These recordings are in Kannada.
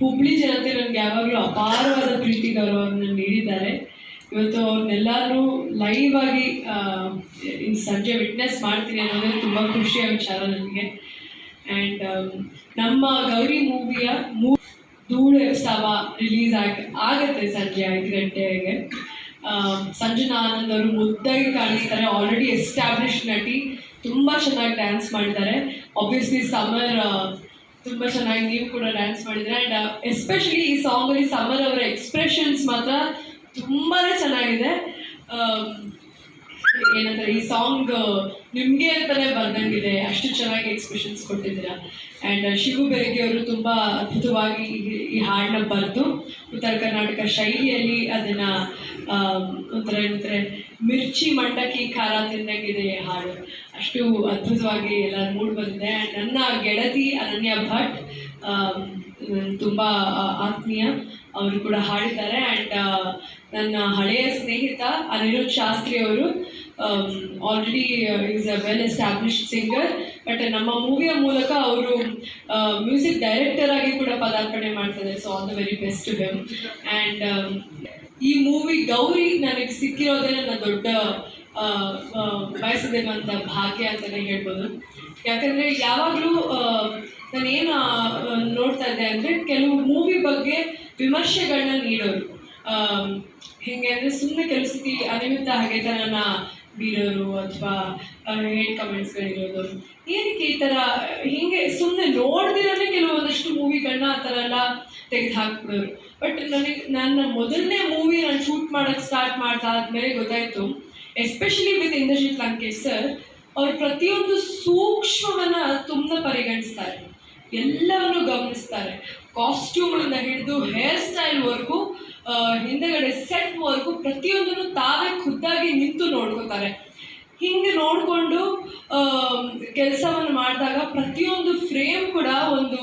ಹುಬ್ಳಿ ಜನತೆ ನನಗೆ ಯಾವಾಗಲೂ ಅಪಾರವಾದ ಪ್ರೀತಿ, ಗೌರವವನ್ನು ನೀಡಿದ್ದಾರೆ. ಇವತ್ತು ಅವ್ರನ್ನೆಲ್ಲರೂ ಲೈವ್ ಆಗಿ ಸಂಜೆ ವಿಟ್ನೆಸ್ ಮಾಡ್ತೀನಿ ಅನ್ನೋದೇ ತುಂಬ ಖುಷಿಯ ವಿಚಾರ ನನಗೆ. ಆ್ಯಂಡ್ ನಮ್ಮ ಗೌರಿ ಮೂವಿಯ ಮೂ ಧೂಳು ಎಬ್ಸಾವ ರಿಲೀಸ್ ಆಗ, ಆಗತ್ತೆ ಸಂಜೆ ಐದು ಗಂಟೆಗೆ. ಸಂಜನಾ ಆನಂದ್ ಅವರು ಮುದ್ದಾಗಿ ಕಾಣಿಸ್ತಾರೆ. ಆಲ್ರೆಡಿ ಎಸ್ಟಾಬ್ಲಿಷ್ ನಟಿ. ತುಂಬ ಚೆನ್ನಾಗಿ ಡ್ಯಾನ್ಸ್ ಮಾಡಿದ್ದಾರೆ. ಆಬ್ವಿಯಸ್ಲಿ ಸಮರ್ ತುಂಬ ಚೆನ್ನಾಗಿ ನೀವು ಕೂಡ ಡ್ಯಾನ್ಸ್ ಮಾಡಿದ್ರೆ ಅಂಡ್ ಎಸ್ಪೆಷಲಿ ಈ ಸಾಂಗಲ್ಲಿ ಸಮರ್ ಅವರ ಎಕ್ಸ್ಪ್ರೆಷನ್ಸ್ ಮಾತ್ರ ತುಂಬಾನೇ ಚೆನ್ನಾಗಿದೆ. ಆಮ್, ಏನಂತಾರೆ ಈ ಸಾಂಗ್ ನಿಮಗೆ ಅಂತಾನೆ ಬಂದಂಗಿದೆ ಅಷ್ಟು ಚೆನ್ನಾಗಿ ಎಕ್ಸ್ಪ್ರೆಷನ್ಸ್ ಕೊಟ್ಟಿದ್ದೀರಾ. ಆ್ಯಂಡ್ ಶಿವು ಬೆಳಗ್ಗೆ ಅವರು ತುಂಬ ಅದ್ಭುತವಾಗಿ ಈ- ಹಾಡನ್ನ ಬರೆದು ಉತ್ತರ ಕರ್ನಾಟಕ ಶೈಲಿಯಲ್ಲಿ ಅದನ್ನ ಒಂಥರ ಏನಂತಾರೆ ಮಿರ್ಚಿ ಮಂಡಕ್ಕಿ ಖಾರ ತಿನ್ನಂಗಿದೆ ಹಾಡು. ಅಷ್ಟು ಅದ್ಭುತವಾಗಿ ಎಲ್ಲ ಮೂಡ್ ಬಂದಿದೆ. ನನ್ನ ಗೆಳತಿ ಅನನ್ಯ ಭಟ್ ತುಂಬ ಆತ್ಮೀಯ. ಅವರು ಕೂಡ ಹಾಡಿದ್ದಾರೆ. ಆ್ಯಂಡ್ ನನ್ನ ಹಳೆಯ ಸ್ನೇಹಿತ ಅನಿರುದ್ಧ್ ಶಾಸ್ತ್ರಿ ಅವರು already is a well established singer but ನಮ್ಮ ಮೂವಿಯ ಮೂಲಕ ಅವರು ಮ್ಯೂಸಿಕ್ ಡೈರೆಕ್ಟರ್ ಆಗಿ ಕೂಡ ಪದಾರ್ಪಣೆ ಮಾಡ್ತಾರೆ. So all the very best him and ಈ ಮೂವಿ ಗೌರಿ ನನಗೆ ಸಿಕ್ಕಿರೋದೇ ನನ್ನ ದೊಡ್ಡ ಆ, ಭಾಗ್ಯ ಅಂತಲೇ ಹೇಳ್ಬೋದು. ಯಾಕಂದರೆ ಯಾವಾಗಲೂ ನಾನೇನು ನೋಡ್ತಾ ಇದ್ದೆ ಅಂದರೆ ಕೆಲವು ಮೂವಿ ಬಗ್ಗೆ ವಿಮರ್ಶೆಗಳನ್ನ ನೀಡೋರು. ಹೇಗೆ ಅಂದರೆ ಸುಮ್ಮನೆ ಕೆಲಸಕ್ಕೆ ಅನಿಮಿತ್ತ ಹಾಗೆ ಥರನ ಬೀರೋರು ಅಥವಾ ಹೇಳ್ ಕಮೆಂಟ್ಸ್ಗಳಿರೋದು ಏನಕ್ಕೆ ಈ ಥರ ಹೀಗೆ ಸುಮ್ಮನೆ ನೋಡ್ದಿರೋದೇ ಕೆಲವೊಂದಷ್ಟು ಮೂವಿಗಳನ್ನ ಆ ಥರ ಎಲ್ಲ ತೆಗೆದು ಹಾಕ್ಬಿಡೋರು ಬಟ್ ನನಗೆ ನನ್ನ ಮೊದಲನೇ ಮೂವಿ ನಾನು ಶೂಟ್ ಮಾಡೋಕ್ಕೆ ಸ್ಟಾರ್ಟ್ ಮಾಡ್ದಾದ್ಮೇಲೆ ಗೊತ್ತಾಯಿತು. Especially with Indrajit Lankesh sir ಅವ್ರು ಪ್ರತಿಯೊಂದು ಸೂಕ್ಷ್ಮವನ್ನ ತುಂಬ ಪರಿಗಣಿಸ್ತಾರೆ. ಎಲ್ಲವನ್ನು ಗಮನಿಸ್ತಾರೆ. ಕಾಸ್ಟ್ಯೂಮಿಂದ ಹಿಡಿದು ಹೇರ್ ಸ್ಟೈಲ್ವರೆಗೂ ಹಿಂದೆಗಡೆ ಸೆಟ್ವರೆಗೂ ಪ್ರತಿಯೊಂದನ್ನು ತಾವೇ ಖುದ್ದಾಗಿ ನಿಂತು ನೋಡ್ಕೋತಾರೆ. ಹಿಂಗೆ ನೋಡಿಕೊಂಡು ಕೆಲಸವನ್ನು ಮಾಡಿದಾಗ ಪ್ರತಿಯೊಂದು ಫ್ರೇಮ್ ಕೂಡ ಒಂದು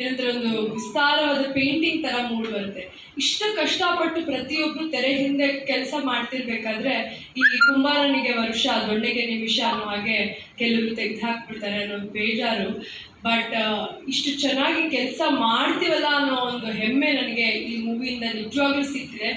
ಏನಂದ್ರೆ ಒಂದು ವಿಸ್ತಾರವಾದ ಪೇಂಟಿಂಗ್ ಥರ ಮೂಡಿ ಬರುತ್ತೆ. ಇಷ್ಟು ಕಷ್ಟಪಟ್ಟು ಪ್ರತಿಯೊಬ್ಬರು ತೆರೆ ಹಿಂದೆ ಕೆಲಸ ಮಾಡ್ತಿರ್ಬೇಕಾದ್ರೆ ಈ ಕುಂಬಾರನಿಗೆ ವರ್ಷ, ದೊಣ್ಣೆಗೆ ನಿಮಿಷ ಅನ್ನೋ ಹಾಗೆ ಕೆಲವರು ತೆಗೆದು ಹಾಕ್ಬಿಡ್ತಾರೆ ಅನ್ನೋ ಬೇಜಾರು. ಬಟ್ ಇಷ್ಟು ಚೆನ್ನಾಗಿ ಕೆಲಸ ಮಾಡ್ತೀವಲ್ಲ ಅನ್ನೋ ಒಂದು ಹೆಮ್ಮೆ ನನಗೆ ಈ ಮೂವಿಯಿಂದ ನಿಜವಾಗ್ಲೂ ಸಿಕ್ಕಿದೆ